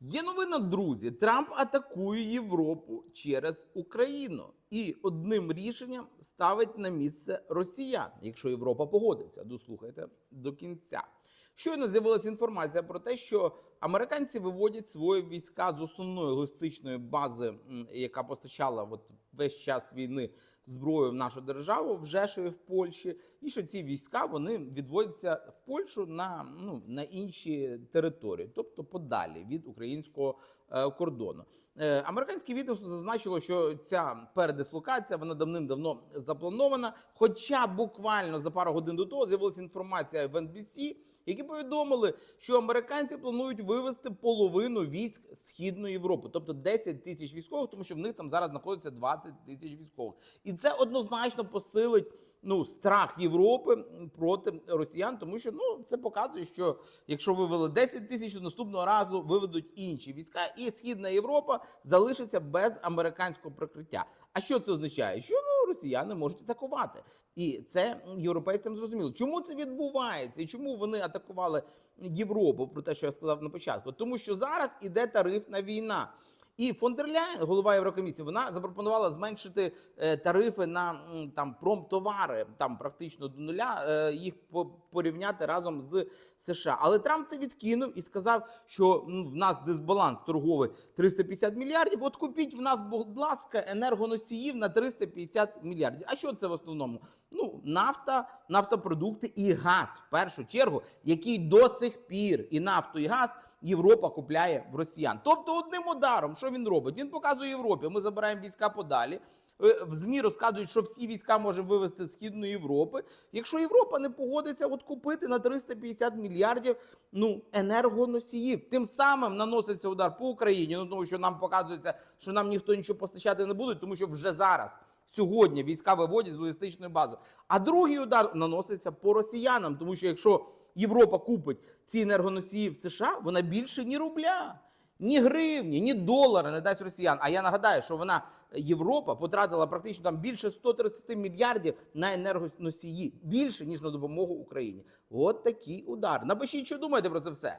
Є новина, друзі. Трамп атакує Європу через Україну і одним рішенням ставить на місце росіян, якщо Європа погодиться. Дослухайте до кінця. Щойно з'явилася інформація про те, що американці виводять свої війська з основної логістичної бази, яка постачала от весь час війни зброю в нашу державу, в Жешові в Польщі, і що ці війська вони відводяться в Польщу на, ну, на інші території, тобто подалі від українського е, кордону. Е, американське відомство зазначило, що ця передислокація вона давним-давно запланована. Хоча буквально за пару годин до того з'явилася інформація в NBC, які повідомили, що американці планують вивести половину військ східної Європи, тобто 10 тисяч військових, тому що в них там зараз знаходиться 20 тисяч військових, і це однозначно посилить ну страх Європи проти росіян, тому що ну це показує, що якщо вивели 10 тисяч, то наступного разу виведуть інші війська, і східна Європа залишиться без американського прикриття. А що це означає? Що ну росіяни можуть атакувати, і це європейцям зрозуміло. Чому це відбувається, і чому вони атакували Європу? Про те, що я сказав на початку, тому що зараз іде тарифна війна. І фон голова Єврокомісії, вона запропонувала зменшити е, тарифи на там промтовари, там практично до нуля, е, їх по- порівняти разом з США. Але Трамп це відкинув і сказав, що м, в нас дисбаланс торговий 350 мільярдів. От купіть в нас, будь ласка, енергоносіїв на 350 мільярдів. А що це в основному? Ну, нафта, нафтопродукти і газ в першу чергу, який до сих пір і нафту, і газ Європа купляє в росіян. Тобто, одним ударом, що він робить? Він показує Європі. Ми забираємо війська подалі. Е, В ЗМІ розказують, що всі війська можемо вивезти з східної Європи. Якщо Європа не погодиться от купити на 350 мільярдів ну енергоносіїв, тим самим наноситься удар по Україні. Ну тому що нам показується, що нам ніхто нічого постачати не буде, тому що вже зараз. Сьогодні війська виводять з логістичної бази. А другий удар наноситься по росіянам, тому що якщо Європа купить ці енергоносії в США, вона більше ні рубля, ні гривні, ні долара не дасть росіян. А я нагадаю, що вона Європа потратила практично там більше 130 мільярдів на енергоносії, більше ніж на допомогу Україні. От такий удар. Напишіть, що думаєте про це все.